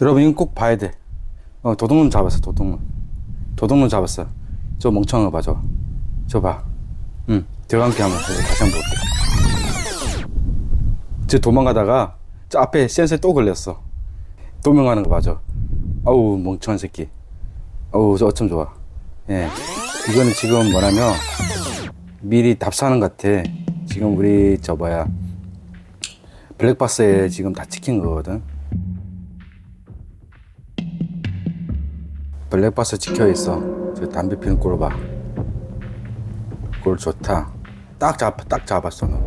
여러분 이건 꼭 봐야 돼. 어, 도둑놈 잡았어, 도둑놈. 도둑놈 잡았어. 저 멍청한 거 봐, 저. 저 봐. 응, 들어간 게 한번 다시 한번 볼게. 저 도망가다가 저 앞에 센서에 또 걸렸어. 도망가는 거 봐줘. 아우, 멍청한 새끼. 아우, 저 어쩜 좋아. 예. 이거는 지금 뭐냐면 미리 답사하는 것 같아. 지금 우리 저 뭐야. 블랙박스에 지금 다 찍힌 거거든. 블랙박스 찍혀 있어. 저 담배 피는 꼴 봐. 꼴 좋다. 딱 잡, 딱 잡았어 너.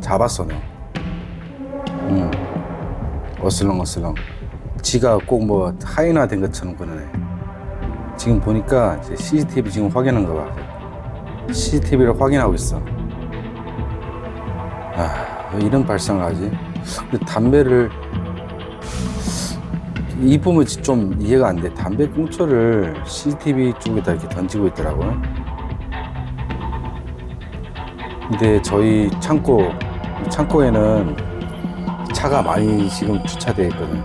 잡았어 너. 응. 어슬렁 어슬렁. 지가 꼭 뭐 하이나 된 것처럼 그러네. 지금 보니까 CCTV 지금 확인한 거 봐. CCTV를 확인하고 있어. 아, 왜 이런 발상을 하지? 근데 담배를 이 부분 좀 이해가 안 돼. 담배 꽁초를 CCTV 쪽에다 이렇게 던지고 있더라고요. 근데 저희 창고, 이 창고에는 차가 많이 지금 주차되어 있거든.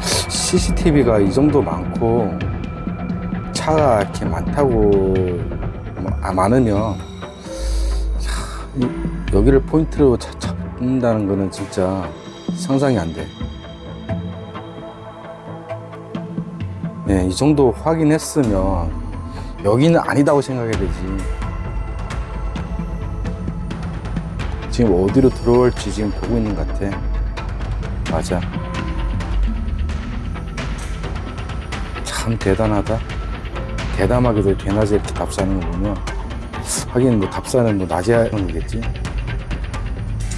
CCTV가 이 정도 많고 차가 이렇게 많다고 아, 많으면 여기를 포인트로 차- 잡는다는 거는 진짜 상상이 안 돼. 네, 이 정도 확인했으면 여기는 아니다고 생각해야 되지. 지금 어디로 들어올지 지금 보고 있는 것 같아. 맞아. 참 대단하다. 대담하게도 대낮에 이렇게 답사하는 거 보면 하긴 뭐 답사는 뭐 낮에 하는 거겠지.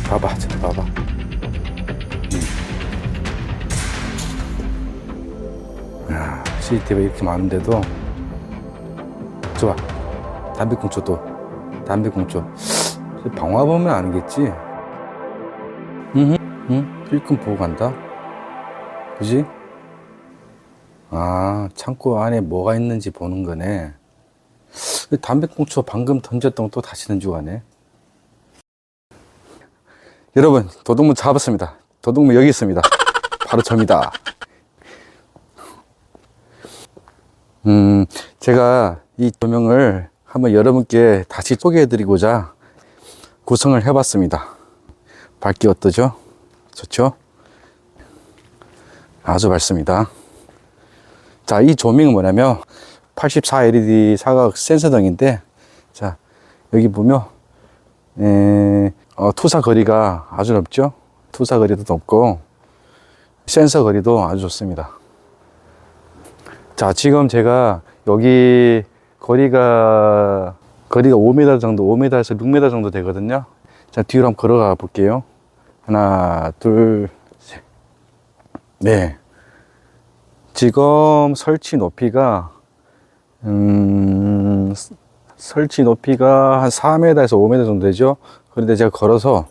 봐봐, 자, 봐봐. 야, CCTV 이렇게 많은데도 좋아. 담배꽁초 또 담배꽁초. 방화 보면 아니겠지. 응, 응, 필금 보고 간다. 그지? 아, 창고 안에 뭐가 있는지 보는 거네. 담배꽁초 방금 던졌던 거 또 다시 던지고 가네. 여러분, 도둑문 잡았습니다. 도둑문 여기 있습니다. 바로 접니다. 음, 제가 이 조명을 한번 여러분께 다시 소개해드리고자 구성을 해봤습니다. 밝기 어떠죠? 좋죠? 아주 밝습니다. 자, 이 조명은 뭐냐면 84 LED 사각 센서등인데, 자, 여기 보면, 에, 어, 투사 거리가 아주 넓죠? 투사 거리도 높고, 센서 거리도 아주 좋습니다. 자, 지금 제가 여기 거리가, 거리가 5m 정도, 5m에서 6m 정도 되거든요. 자, 뒤로 한번 걸어가 볼게요. 하나, 둘, 셋. 네. 지금 설치 높이가, 음, 스- 설치 높이가 한 4m에서 5m 정도 되죠. 그런데 제가 걸어서,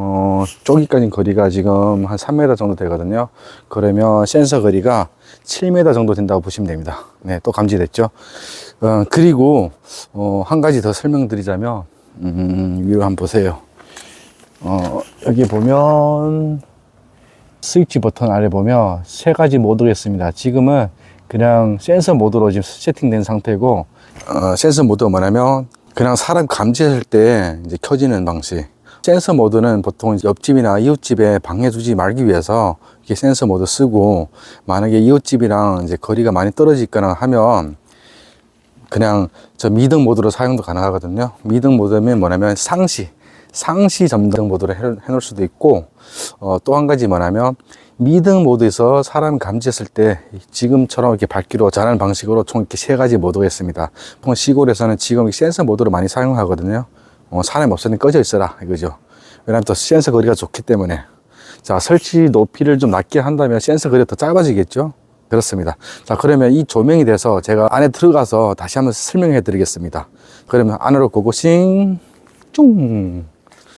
어, 저기까지 거리가 지금 한 3m 정도 되거든요. 그러면 센서 거리가 7m 정도 된다고 보시면 됩니다. 네, 또 감지됐죠. 어, 그리고, 어, 한 가지 더 설명드리자면, 음, 위로 한번 보세요. 어, 여기 보면, 스위치 버튼 아래 보면 세 가지 모드가 있습니다. 지금은 그냥 센서 모드로 지금 세팅된 상태고, 어, 센서 모드가 뭐냐면 그냥 사람 감지했을 때 이제 켜지는 방식. 센서 모드는 보통 옆집이나 이웃집에 방해 주지 말기 위해서 이렇게 센서 모드 쓰고, 만약에 이웃집이랑 이제 거리가 많이 떨어지거나 하면 그냥 저 미등 모드로 사용도 가능하거든요. 미등 모드면 뭐냐면 상시, 상시 점등 모드로 해, 해놓을 수도 있고, 어, 또 한 가지 뭐냐면 미등 모드에서 사람 감지했을 때 지금처럼 이렇게 밝기로 전하는 방식으로 총 이렇게 세 가지 모드가 있습니다. 시골에서는 지금 이 센서 모드를 많이 사용하거든요. 어, 사람 없으니 꺼져 있어라 이거죠. 왜냐하면 또 센서 거리가 좋기 때문에. 자, 설치 높이를 좀 낮게 한다면 센서 거리가 더 짧아지겠죠? 그렇습니다. 자, 그러면 이 조명이 돼서 제가 안에 들어가서 다시 한번 설명해 드리겠습니다. 그러면 안으로 고고싱, 쭉.